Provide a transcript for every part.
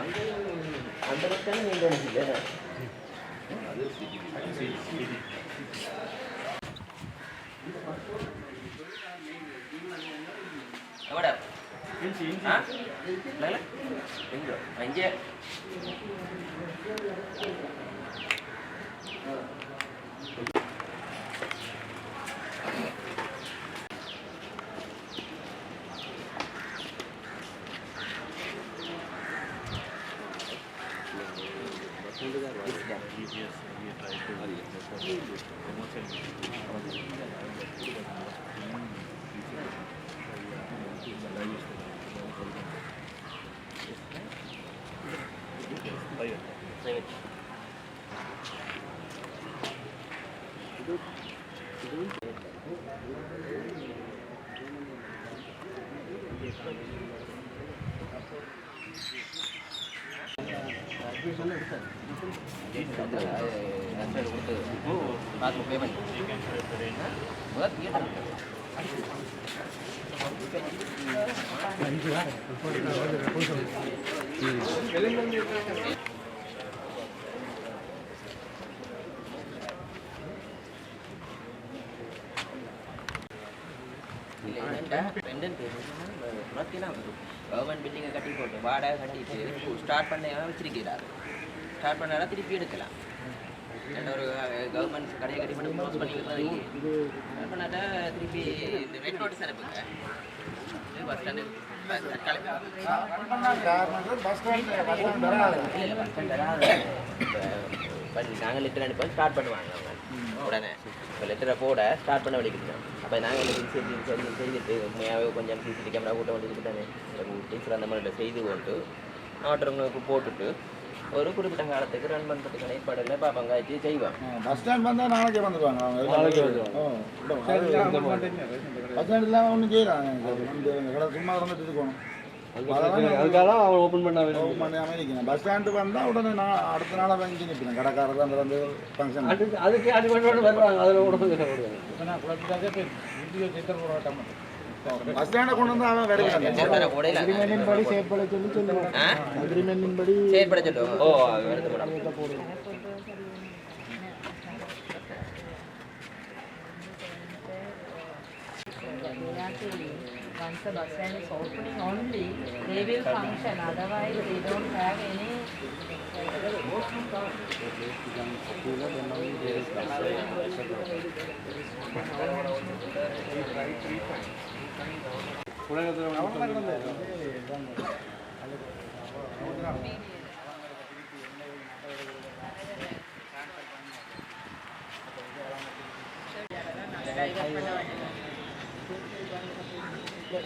அந்த பக்கம் நீங்க இல்லை கொடுத்து பார்த்து பேமெண்ட் முதல் தியேட்டர் இல்லை என்னண்டா பார்த்தீங்கன்னா கவர்மெண்ட் பில்டிங்கை கட்டி போட்டு வாடகை கட்டிட்டு ஸ்டார்ட் பண்ண வச்சிருக்கிறார். ஸ்டார்ட் பண்ணாரா திருப்பி எடுக்கலாம். ஒரு கவர்மெண்ட் கடையை கட்டி பண்ணி க்ளோஸ் பண்ணிக்கிறது ஸ்டார்ட் பண்ணாட்டா திருப்பி இந்த ரெட் நோட்டீஸ் அனுப்புங்க. பஸ் ஸ்டாண்டு நாங்கள் லெட்டர் அனுப்ப ஸ்டார்ட் பண்ணுவாங்க உடனே. இப்போ லெட்டரை போட ஸ்டார்ட் பண்ண வலிக்கிறோம் அப்போ நாங்கள் என்ன செய்து சரி செய்துட்டு உண்மையாகவே கொஞ்சம் சிசிடி கேமரா கூட்ட வேண்டியது தானே டீச்சர் அந்த மாதிரி செய்து கொண்டு ஆர்டருங்களுக்கு போட்டுட்டு ஒரு குறிப்பிட்ட காலத்துக்கு ரன் பண்ணுறதுக்கான ஏற்பாடுகளை பார்ப்பாங்க ஆச்சு செய்வாங்க பஸ் ஸ்டாண்ட் வந்தால் நாளைக்கே வந்துடுவாங்க அவங்க நாளைக்கே பஸ் ஸ்டாண்ட் இல்லாமல் ஒன்றும் செய்யலாம் இந்த சும்மா இருந்துட்டு இருக்கணும் அதுக்காக தான் அவன் ஓப்பன் பண்ண ஓப்பன் பண்ணாமல் இருக்கணும் பஸ் ஸ்டாண்டு வந்தால் உடனே நான் அடுத்த நாளாக வாங்கி நிற்கிறேன் கடைக்காரர் தான் வந்து ஃபங்க்ஷன் அதுக்கு அதுக்கு அது கொண்டு வருவாங்க. அதில் கூட போடுவாங்க. பஸ் ஸ்டாண்டை கொண்டு வந்து அவன் வேறு படி செயற்பட சொல்லி சொல்லுவோம். ஆ? அக்ரிமெண்டின் படி செயற்பட சொல்லுவோம். ஓ எடுத்து madam Once the bus stand is opening only, they will function, otherwise they don't have any. இதாகல இப்போ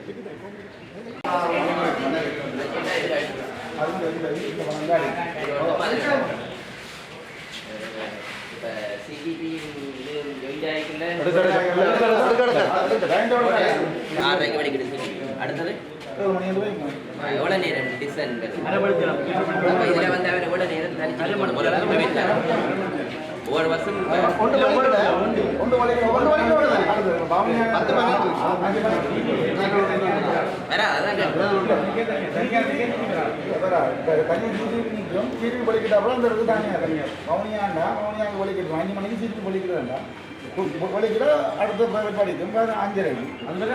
சிடிபி இது ஜாயின் ஆகிக்கல ஆறரைக்கு படிக்கிறது CDP. அடுத்தது எவ்வளோ நேரம் இதில் வந்து அவர் நேரம் ஒவ்வொரு வருஷம் வேற அதான் திருப்பி படிக்கிட்டாப்புல அந்த இருக்கு தானே மௌனியாண்டா? மௌனியாங்க படிக்கிறது அஞ்சு மணிக்கு திருப்பி படிக்கிறேன்டா படிக்கிற அடுத்த ப- படிக்கும் அஞ்சரை அதில்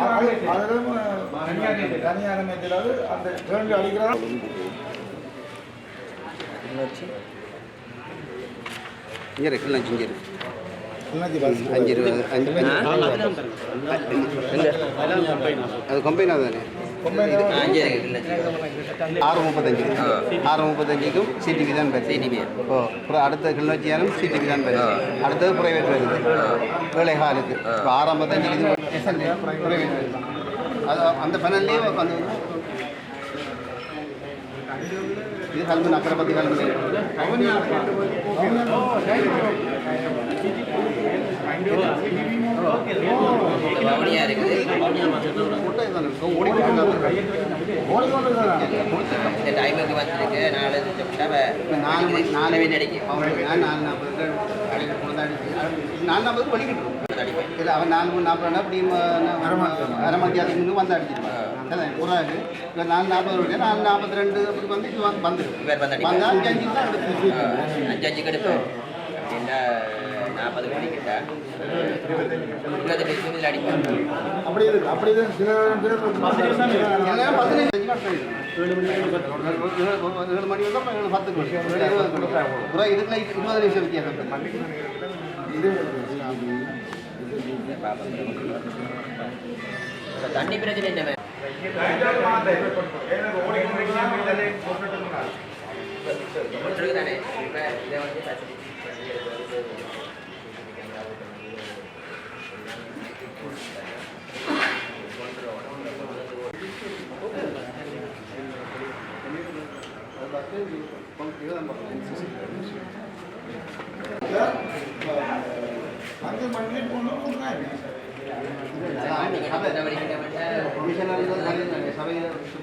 தனியார் மேத்திலாவது அந்த கேள்வி அடிக்கிறதா இங்கே இருக்கு லஞ்ச் இங்கே இருக்கு அஞ்சு இருபது அஞ்சு அது கம்பெனி தானே? ஆறு முப்பத்தஞ்சு. ஆறு முப்பத்தஞ்சுக்கும் சிடிபி தான் வருது CTB. ஓ அப்புறம் அடுத்த கிளிநொச்சியாலும் சிடிபி தான் வருது அடுத்தது ப்ரைவேட் வருது வேலை ஹாலுக்கு இப்போ ஆறு ஐம்பத்தஞ்சுக்கு இது ப்ரைவேட் வருது அது அந்த பனல்லே வந்து இது கல்முனை அக்கரப்பத்தி கல்முனை வவுனியா இருக்குது கூட்டம் இதுதான் இருக்கும். ஓடிக்கிட்டு இருக்காங்க. இந்த டைமுக்கு வந்திருக்கு நாலு நாலு மணி நாலு நாலு அடிக்கும் நான் நாலு நாற்பது கடையில் கொண்டாடி நாலு நாற்பது அடிப்பேன் இல்லை அவன் நாலு மணி நாற்பது அப்படி அரை மணிக்கு அதுக்கு முன்னே வந்து அடிச்சிருவான் ஒரு ஆள் இப்போ நாலு நாற்பது ரூபாய் நாலு நாற்பத்தி ரெண்டு அப்படி வந்து வந்து வந்தால் அஞ்சு அஞ்சு தான் எடுத்து அஞ்சு அஞ்சு கெடுப்பேன் அப்படின்னா நாற்பது மணிக்கிட்ட இருபது நிமிஷம். அடிப்பேன் அப்படி இருக்கு. அப்படி. ஏழு மணி ஏழு பத்து மணி இதுக்குள்ள இருபது நிமிஷம் வித்தியாசம். தண்ணி பிரச்சனை என்ன தானே. இதை வந்து facility. அஞ்சு மணி போகணும் நீங்க நடவடிக்கை பண்ண சபையில் சொல்லித்தானே போய்கிட்ட ஓஸ்பன் சூப்பராக சரி எங்களுக்கு காட்டி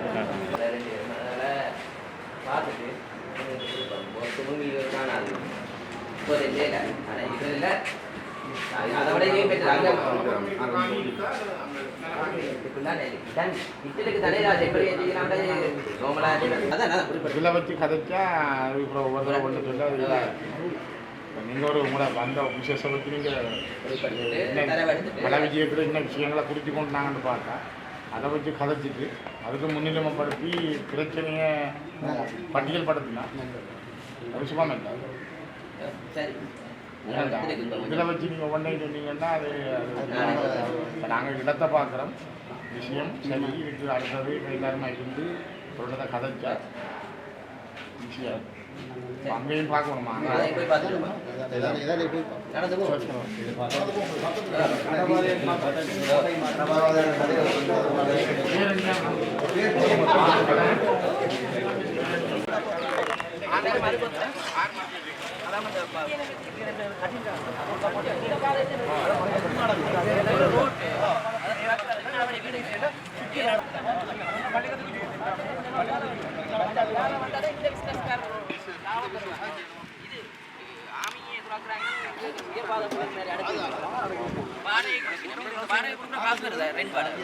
காணாது. இல்லை ஆனால் இது இல்லை அதை விட இதே பெற்று அங்கே வச்சு கதைச்சா அது அப்புறம் ஒவ்வொரு தடவை ஒன்று சொல்ல நீங்கள் ஒரு உங்களோட வந்த விசேஷத்தை பற்றி நீங்கள் பல விஜயத்தில் விஷயங்களை குறித்து கொண்டு நாங்கன்னு பார்த்தா அதை வச்சு கதைச்சிட்டு அதுக்கு முன்னிலைமைப்படுத்தி பிரச்சனையை பட்டியல் படுத்தினா அது சுகமாக இல்லை சரி. இதில் வச்சு நீங்கள் ஒன்றை சொன்னீங்கன்னா அது நாங்கள் இடத்தை பார்க்குறோம் விஷயம் சரி இதுக்கு அடுத்தது எல்லாருமே இருந்து சொல்றதை கதைச்சா விஷயம். அங்கேயும் பார்க்கணுமா? அதை போய் பார்த்துட்டு ஏதாவது ஏதாவது ரெண்டு வாடகை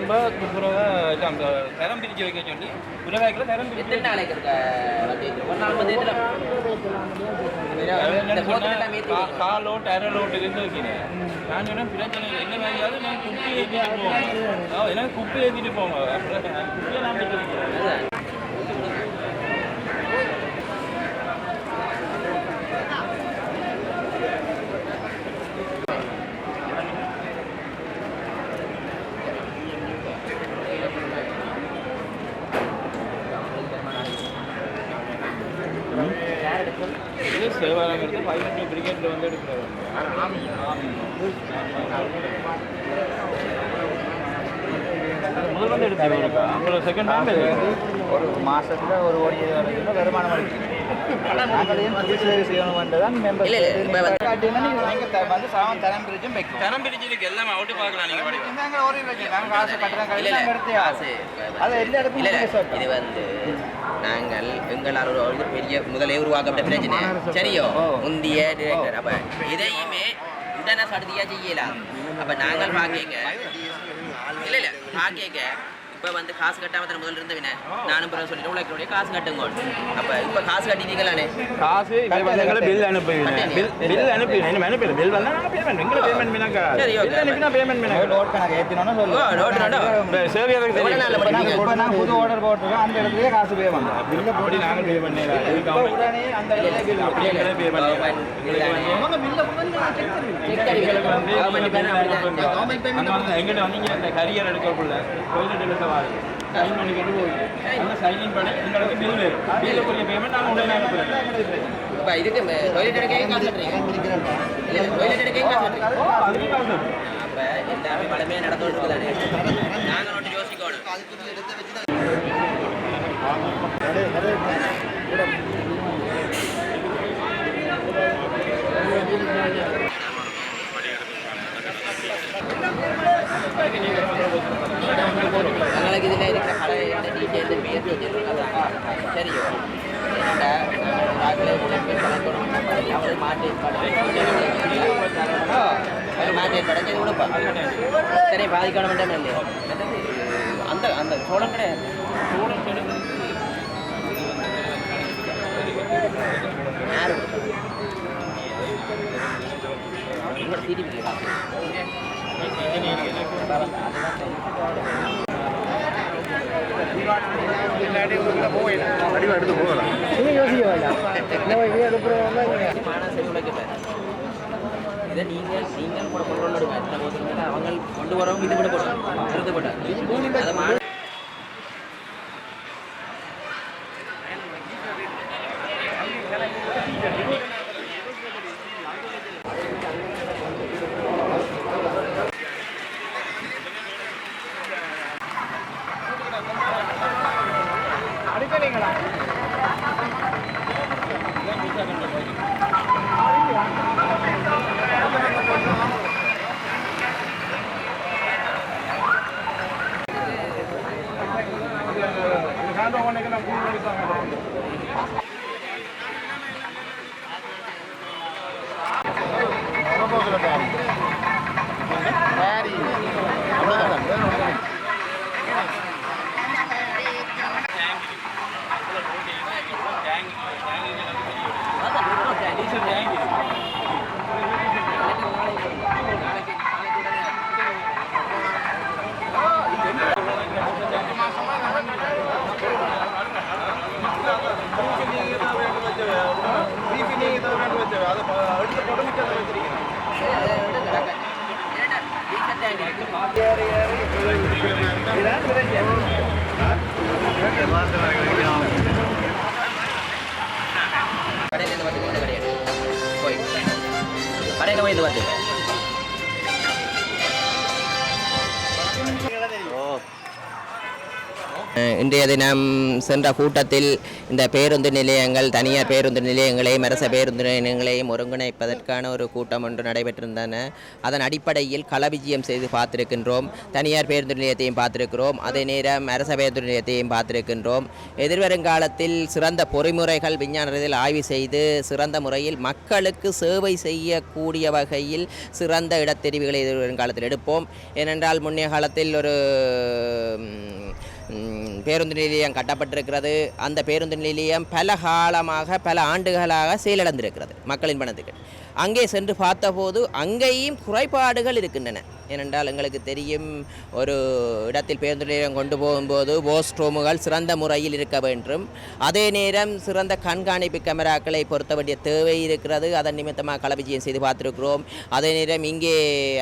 புறம்ப துப்புரவை அந்த தரம் பிரித்து வைக்க சொல்லி புறவாய்க்கில் தரம் பிரித்து எத்தனை நாளைக்கு இருக்க? ஒரு நாள். காலோ டேரலோட்டு இருந்து வைக்கிறேன். நான் சொன்னேன் பிரச்சனை இல்லை. என்ன மாதிரியாவது நான் குப்பி ஏற்றிட்டு போங்க ஏன்னா குப்பி ஏற்றிட்டு அப்புறம் குப்பியை நான் வைக்கிறேன். சேவாலங்கிறது பதினெட்டு பிரிகேட்டில் வந்து எடுக்கிறாங்க முதல் வந்து எடுத்து அப்புறம் செகண்ட் டைம் ஒரு மாசத்துல ஒரு கோடி வரைக்கும் வருமானம் மெம்பர் வந்து- சாவம் தரம் பிரிச்சும் வைக்கும் தரம் பிரிச்சிருக்கு எல்லாம் அவுட்டு பார்க்கலாம் நீங்கள் படிக்கலாம் நாங்கள் ஒரு வைக்கும் நாங்கள் காசு கட்டுறோம் இல்ல, கழிச்சு இல்ல, நாங்கள் எடுத்தே காசு, ஆகும் அது எல்லா இடத்துலையும். இது வந்து நாங்கள் எங்களால் ஒரு பெரிய முதலே உருவாக்கப்பட்ட பிரச்சனை சரியோ? முந்திய டிரெக்டர் அப்ப இதையுமே உடனே சடுதியா செய்யலாம். அப்ப நாங்கள் பாக்கேங்க இல்ல இல்ல பாக்கேங்க இப்ப வந்து காசு கட்டாம தானே முதல்ல இருந்தவன? நானும் பிறகு சொல்லிட்டு உழைக்கிறோடைய காசு கட்டுங்க. அப்ப இப்ப காசு கட்டிட்டீங்களானே காசு பில் அனுப்புவீங்க பில் பில் அனுப்புவீங்க அனுப்புவீங்க பில் நாங்கள் பேமெண்ட் பேமெண்ட் பண்ணாங்க சரி. பில் அனுப்பினா பேமெண்ட் பண்ணாங்க லோட் கணக்கு ஓ, load கணக்கு. சொல்லுங்கள் சேவையாக எவ்வளவு நாள்ல இப்போ நாங்கள் புது ஆர்டர் போட்டிருக்கோம் அந்த இடத்துலயே காசு பே வந்தோம் பில்லை போட்டு நாங்கள் பே பண்ணிடலாம் இப்போ உடனே அந்த இடத்துல bill அப்படியே பே பண்ணிடலாம் அவங்க அ வந்து நான் check பண்ணுவேன். வந்து அப்படிதான். அங்க வந்து எங்கிட்ட வந்தீங்க இந்த கரியர் எடுக்கக்குள்ள. டொய்லெட் எடுக்க வாரு சைன் பண்ணிக்கிட்டு போய். அந்த சைனிங் பண்ணி உங்களுக்கு பில் வேணும் பில்லுக்குரிய பேமெண்ட் நாங்கள் உடனே அனுப்புகிறேன் இப்ப இதுக்கு டொய்லெட் எடுக்க காசு கட்டுறீங்க? இல்ல டொய்லெட் எடுக்க காசு கட்டுறீங்க? ஓ அதுக்கு காசு அப்ப எல்லாமே பழமையா நடந்துட்டு இருக்குதானே? நாங்க ஒன்று யோசிக்கணும் எங்களுக்கு இதில் இருக்கிற கடையோட டீட்டெயில் பேர் டீட்டெயில் அதான் சரியோ என்னடா ராக்கில் பேர் கலக்கணும் அவர் மாட்டு அவர் மாட்டு ஏற்பாடு செய்து கொடுப்பா பாதிக்கணும் வேண்டாம் இல்லையா அந்த அந்த சோளம் கிடையாது யாரு திருப்பி மானசை உழைக்கப்பேன் இதை நீங்கள் நீங்கள் கூட கொண்டு வந்துடுங்க அவங்க கொண்டு வரவங்க இது கூட போட்டாங்க don't want to get a good result. கடையிலேருந்து வந்து இந்த கடையாது போய். கடையில் போய் இது இன்றைய தினம் சென்ற கூட்டத்தில் இந்த பேருந்து நிலையங்கள் தனியார் பேருந்து நிலையங்களையும் அரச பேருந்து நிலையங்களையும் ஒருங்கிணைப்பதற்கான ஒரு கூட்டம் ஒன்று நடைபெற்றிருந்தன. அதன் அடிப்படையில் களவிஜயம் செய்து பார்த்திருக்கின்றோம். தனியார் பேருந்து நிலையத்தையும் பார்த்திருக்கிறோம். அதே நேரம் அரச பேருந்து நிலையத்தையும் பார்த்திருக்கின்றோம். எதிர்வருங்காலத்தில் சிறந்த பொறிமுறைகள் விஞ்ஞான ரீதியில் ஆய்வு செய்து சிறந்த முறையில் மக்களுக்கு சேவை செய்யக்கூடிய வகையில் சிறந்த இடத்தெரிவுகளை எதிர்வருங்காலத்தில் எடுப்போம். ஏனென்றால் முன்னைய காலத்தில் ஒரு பேருந்து நிலையம் கட்டப்பட்டிருக்கிறது. அந்த பேருந்து நிலையம் பல காலமாக பல ஆண்டுகளாக செயலிழந்திருக்கிறது மக்களின் பணத்துக்கு அங்கே சென்று பார்த்தபோது அங்கேயும் குறைபாடுகள் இருக்கின்றன. ஏனென்றால் எங்களுக்கு தெரியும் ஒரு இடத்தில் பேருந்து நிலையம் கொண்டு போகும்போது போஸ்ட்ரோமுகள் சிறந்த முறையில் இருக்க வேண்டும். அதே நேரம் சிறந்த கண்காணிப்பு கேமராக்களை பொருத்த வேண்டிய தேவை இருக்கிறது. அதன் நிமித்தமாக களவிஜயம் செய்து பார்த்துருக்கிறோம். அதே நேரம் இங்கே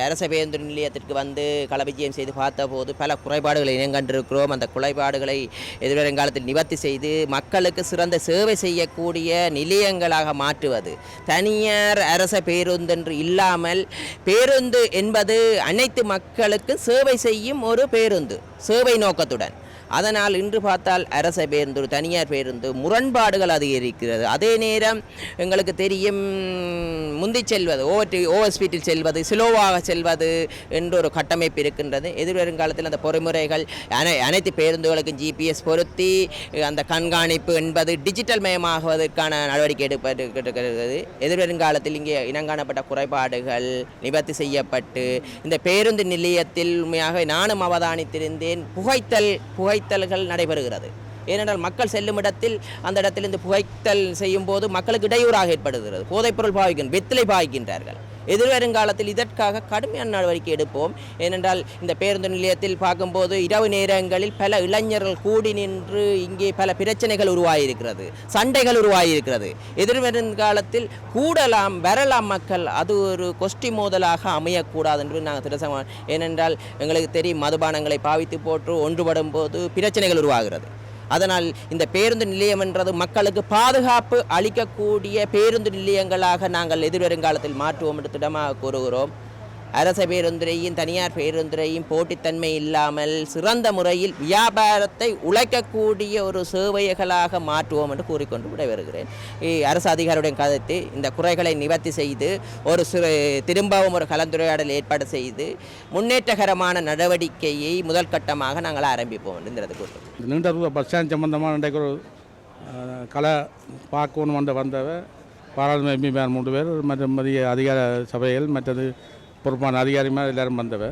அரச பேருந்து நிலையத்திற்கு வந்து களவிஜயம் செய்து பார்த்தபோது பல குறைபாடுகளை இனங்கண்டிருக்கிறோம் அந்த குறைபாடுகளை எதிர்வருங்காலத்தில் நிவர்த்தி செய்து மக்களுக்கு சிறந்த சேவை செய்யக்கூடிய நிலையங்களாக மாற்றுவது. தனியார் அரசு பேருந்தென்று இல்லாமல் பேருந்து என்பது அனைத்து மக்களுக்கு சேவை செய்யும் ஒரு பேருந்து சேவை நோக்கத்துடன். அதனால் இன்று பார்த்தால் அரச பேருந்து தனியார் பேருந்து முரண்பாடுகள் அதிகரிக்கிறது. அதே நேரம் எங்களுக்கு தெரியும் முந்தி செல்வது ஓவர் ஓவர் ஸ்பீட்டில் செல்வது ஸ்லோவாக செல்வது என்ற ஒரு கட்டமைப்பு இருக்கின்றது. எதிர்வருங்காலத்தில் அந்த பொறிமுறைகள் அனை அனைத்து பேருந்துகளுக்கும் ஜிபிஎஸ் பொருத்தி அந்த கண்காணிப்பு என்பது டிஜிட்டல் மயமாகுவதற்கான நடவடிக்கை எடுப்பது எதிர்வருங்காலத்தில் இங்கே இனங்காணப்பட்ட குறைபாடுகள் நிவர்த்தி செய்யப்பட்டு இந்த பேருந்து நிலையத்தில் உண்மையாக நானும் அவதானித்திருந்தேன். புகைத்தல் புகை புகைத்தல்கள் நடைபெறுகிறது. ஏனென்றால் மக்கள் செல்லும் இடத்தில் அந்த இடத்திலிருந்து புகைத்தல் செய்யும் போது மக்களுக்கு இடையூறாக ஏற்படுகிறது. போதைப்பொருள் பாவிக்கின்ற வெத்திலை பாவிக்கின்றார்கள் எதிர்வருங்காலத்தில் இதற்காக கடுமையான நடவடிக்கை எடுப்போம். ஏனென்றால் இந்த பேருந்து நிலையத்தில் பார்க்கும்போது இரவு நேரங்களில் பல இளைஞர்கள் கூடி நின்று இங்கே பல பிரச்சனைகள் உருவாகியிருக்கிறது சண்டைகள் உருவாகியிருக்கிறது எதிர்வரும் காலத்தில் கூடலாம் வரலாம் மக்கள் அது ஒரு கொஸ்டி மோதலாக அமையக்கூடாது என்று நாங்கள் திருசங்க ஏனென்றால் எங்களுக்கு தெரியும் மதுபானங்களை பாவித்து போட்டு ஒன்றுபடும் போது பிரச்சனைகள் உருவாகிறது. அதனால் இந்த பேருந்து நிலையம் என்றது மக்களுக்கு பாதுகாப்பு அளிக்கக்கூடிய பேருந்து நிலையங்களாக நாங்கள் எதிர்வருங்காலத்தில் மாற்றுவோம் என்று திடமாக கூறுகிறோம். அரச பேருந்துறையும் தனியார் பேருந்துறையும் போட்டித்தன்மை இல்லாமல் சிறந்த முறையில் வியாபாரத்தை உழைக்கக்கூடிய ஒரு சேவைகளாக மாற்றுவோம் என்று கூறிக்கொண்டு விட வருகிறேன் அரசு அதிகாரியுடன் கதைத்து இந்த குறைகளை நிவர்த்தி செய்து ஒரு சிறு திரும்பவும் ஒரு கலந்துரையாடல் ஏற்பாடு செய்து முன்னேற்றகரமான நடவடிக்கையை முதல் கட்டமாக நாங்கள் ஆரம்பிப்போம் என்றது கூறுகிறோம் நீண்ட பஸ் ஸ்டாண்ட் சம்பந்தமாக இன்றைக்கு ஒரு கலை பார்க்கணும் வந்த வந்தவ பாராளுமன்ற எம்பி மூன்று பேர் மற்றும் மதிய அதிகார சபைகள் மற்றது பொறுப்பான அதிகாரிமார் எல்லாரும் வந்தவ.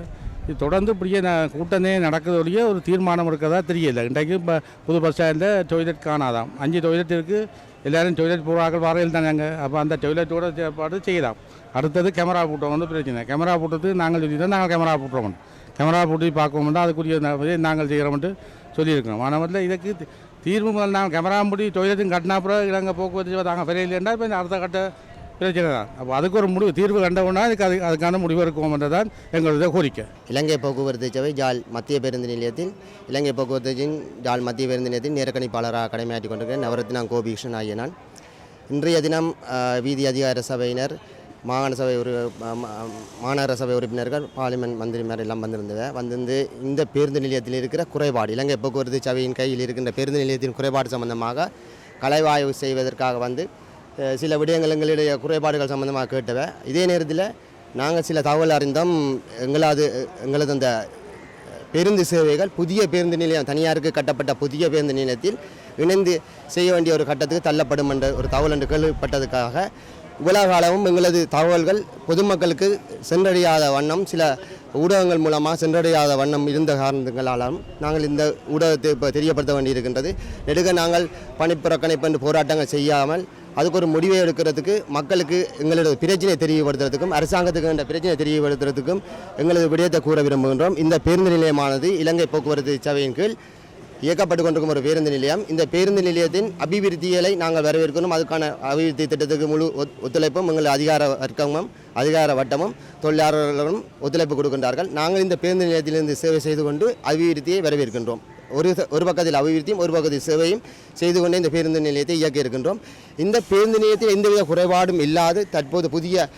இது தொடர்ந்து இப்படியே நான் கூட்டமே நடக்குது ஒழிய ஒரு தீர்மானம் இருக்கிறதா தெரியல. இன்றைக்கு இப்போ புது பஸ் ஸ்டாண்டில் டொய்லெட் காணாதாம். அஞ்சு டொய்லெட் இருக்குது எல்லாரும் டொய்லெட் போகிறார்கள் வரையில் தானே அப்போ அந்த டொய்லெட்டோட ஏற்பாடு செய்யலாம். அடுத்தது கேமரா போட்டோம் வந்து பிரச்சனை கேமரா போட்டது நாங்கள் சொல்லி தான் நாங்கள் கேமரா போட்டுறோம். கேமரா போட்டு பார்க்கணும்னா அதுக்குரிய நாங்கள் செய்கிறோம்ட்டு சொல்லியிருக்கோம் ஆனால் இதுக்கு தீர்வு முதல் நாங்கள் கேமரா முடி டொய்லெட்டும் கட்டினா அப்புறம் இலங்கை போக்குவரத்து நாங்கள் பெரிய இல்லைன்னா இப்போ அடுத்த கட்ட பிரச்சனை தான் அப்போ அதுக்கு ஒரு முடிவு தீர்வு கண்டவுடனே அதுக்கு அது அதுக்கான முடிவு இருக்கும்ன்றதான் எங்களுடைய கோரிக்கை. இலங்கை போக்குவரத்து சேவை ஜால் மத்திய பேருந்து நிலையத்தில் இலங்கை போக்குவரத்து ஜால் மத்திய பேருந்து நிலையத்தில் நேரக்கணிப்பாளராக கடமையாற்றி கொண்டிருக்கிறேன் நவரத்னா கோபிகிருஷ்ணன் ஆகிய நான் இன்றைய தினம் வீதி அதிகார சபையினர் மாகாண சபை ஒரு மாநகர சபை உறுப்பினர்கள் பார்லிமெண்ட் மந்திரிமார் எல்லாம் வந்திருந்தவ வந்திருந்து இந்த பேருந்து நிலையத்தில் இருக்கிற குறைபாடு இலங்கை போக்குவரத்து சபையின் கையில் இருக்கின்ற பேருந்து நிலையத்தின் குறைபாடு சம்பந்தமாக கலைவாய்வு செய்வதற்காக வந்து சில விடயங்கள் எங்களுடைய குறைபாடுகள் சம்பந்தமாக கேட்டவை. இதே நேரத்தில் நாங்கள் சில தகவல் அறிந்தோம். எங்களது எங்களது அந்த பேருந்து சேவைகள் புதிய பேருந்து நிலையம் தனியாருக்கு கட்டப்பட்ட புதிய பேருந்து நிலையத்தில் இணைந்து செய்ய வேண்டிய ஒரு கட்டத்துக்கு தள்ளப்படும் என்ற ஒரு தகவல் என்று கேள்விப்பட்டதுக்காக இவ்வளவு எங்களது தகவல்கள் பொதுமக்களுக்கு சென்றடையாத வண்ணம் சில ஊடகங்கள் மூலமாக சென்றடையாத வண்ணம் இருந்த காரணங்களாலும் நாங்கள் இந்த ஊடகத்தை இப்போ தெரியப்படுத்த வேண்டியிருக்கின்றது. நெடுக நாங்கள் பணிப்புறக்கணிப்பு என்று போராட்டங்கள் செய்யாமல் அதுக்கு ஒரு முடிவை எடுக்கிறதுக்கு மக்களுக்கு எங்களோட பிரச்சனையை தெரியப்படுத்துறதுக்கும் அரசாங்கத்துக்கு என்ற பிரச்சனையை தெரியப்படுத்துறதுக்கும் எங்களது விடயத்தை கூற விரும்புகின்றோம். இந்த பேருந்து நிலையமானது இலங்கை போக்குவரத்து சபையின் கீழ் இயக்கப்பட்டு கொண்டிருக்கும் ஒரு பேருந்து நிலையம். இந்த பேருந்து நிலையத்தின் அபிவிருத்திகளை நாங்கள் வரவேற்கணும். அதுக்கான அபிவிருத்தி திட்டத்துக்கு முழு ஒத்- ஒத்துழைப்பும் எங்கள் அதிகார வர்க்கமும் அதிகார வட்டமும் தொழிலாளர்களும் ஒத்துழைப்பு கொடுக்கின்றார்கள். நாங்கள் இந்த பேருந்து நிலையத்திலிருந்து சேவை செய்து கொண்டு அபிவிருத்தியை வரவேற்கின்றோம். ஒரு ஒரு பக்கத்தில் அபிவிருத்தியும் ஒரு பக்கத்தில் சேவையும் செய்து கொண்டே இந்த பேருந்து நிலையத்தை இயக்க இருக்கின்றோம். இந்த பேருந்து நிலையத்தில் எந்தவித குறைபாடும் இல்லாது தற்போது புதிய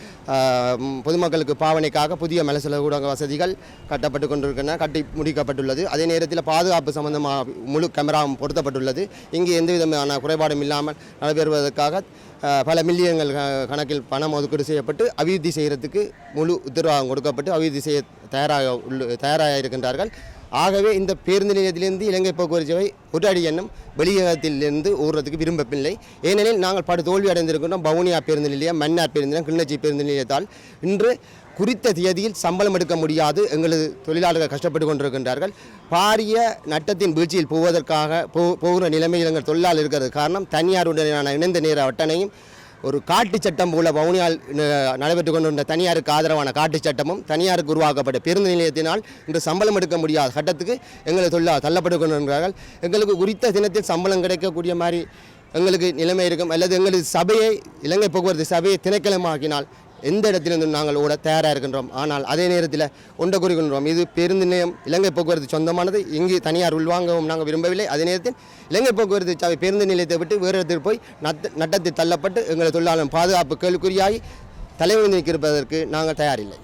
பொதுமக்களுக்கு பாவனைக்காக புதிய மலசல ஊடக வசதிகள் கட்டப்பட்டு கொண்டிருக்கின்றன கட்டி முடிக்கப்பட்டுள்ளது. அதே நேரத்தில் பாதுகாப்பு சம்பந்தமாக முழு கேமராவும் பொருத்தப்பட்டுள்ளது. இங்கு எந்த விதமான குறைபாடும் இல்லாமல் நடைபெறுவதற்காக பல மில்லியன்கள் க- கணக்கில் பணம் ஒதுக்கீடு செய்யப்பட்டு அபிவிருத்தி செய்கிறதுக்கு முழு உத்தரவாதம் கொடுக்கப்பட்டு அபிவிருத்தி செய்ய தயாராக உள்ள தயாராக இருக்கின்றார்கள். ஆகவே இந்த பேருந்து நிலையத்திலிருந்து இலங்கை போக்குவரத்து சேவை ஒரு அடி எண்ணம் வெளியகத்திலிருந்து ஓடுறதுக்கு விரும்பவில்லை. ஏனெனில் நாங்கள் படு தோல்வி அடைந்திருக்கின்றோம் பவுனியா பேருந்து நிலையம் மன்னார் பேருந்து நிலையம் கிளிநொச்சி பேருந்து நிலையத்தால் இன்று குறித்த தேதியில் சம்பளம் எடுக்க முடியாது. எங்களது தொழிலாளர்கள் கஷ்டப்பட்டு கொண்டிருக்கின்றார்கள். பாரிய நட்டத்தின் வீழ்ச்சியில் போவதற்காக போ போகிற நிலைமையில் எங்கள் தொழிலாளர் இருக்கிறது. காரணம் தனியாருடனான இணைந்த நேர அட்டணையும் ஒரு காட்டு சட்டம் போல வவுனியால் நடைபெற்று கொண்டிருந்த தனியாருக்கு ஆதரவான காட்டு சட்டமும் தனியாருக்கு உருவாக்கப்பட்ட பேருந்து நிலையத்தினால் இன்று சம்பளம் எடுக்க முடியாத கட்டத்துக்கு எங்களை தொழிலாளர் தள்ளப்பட்டு கொண்டிருக்கிறார்கள். எங்களுக்கு குறித்த தினத்தில் சம்பளம் கிடைக்கக்கூடிய மாதிரி எங்களுக்கு நிலைமை இருக்கும். அல்லது எங்களது சபையை இலங்கை போக்குவரத்து சபையை திணைக்களமாக்கினால் எந்த இடத்திலிருந்தும் நாங்கள் ஓட தயாராக இருக்கின்றோம். ஆனால் அதே நேரத்தில் ஒன்றை கூறுகின்றோம். இது பேருந்து நிலையம் இலங்கை போக்குவரத்து சொந்தமானது. இங்கு தனியார் உள்வாங்கவும் நாங்கள் விரும்பவில்லை. அதே நேரத்தில் இலங்கை போக்குவரத்து சாவை பேருந்து நிலையத்தை விட்டு வேறு இடத்தில் போய் நட்ட நட்டத்தில் தள்ளப்பட்டு எங்களை தொழிலாளர் பாதுகாப்பு கேள்விக்குறியாகி தலைவர் நிற்கிறதற்கு நாங்கள் தயாரில்லை.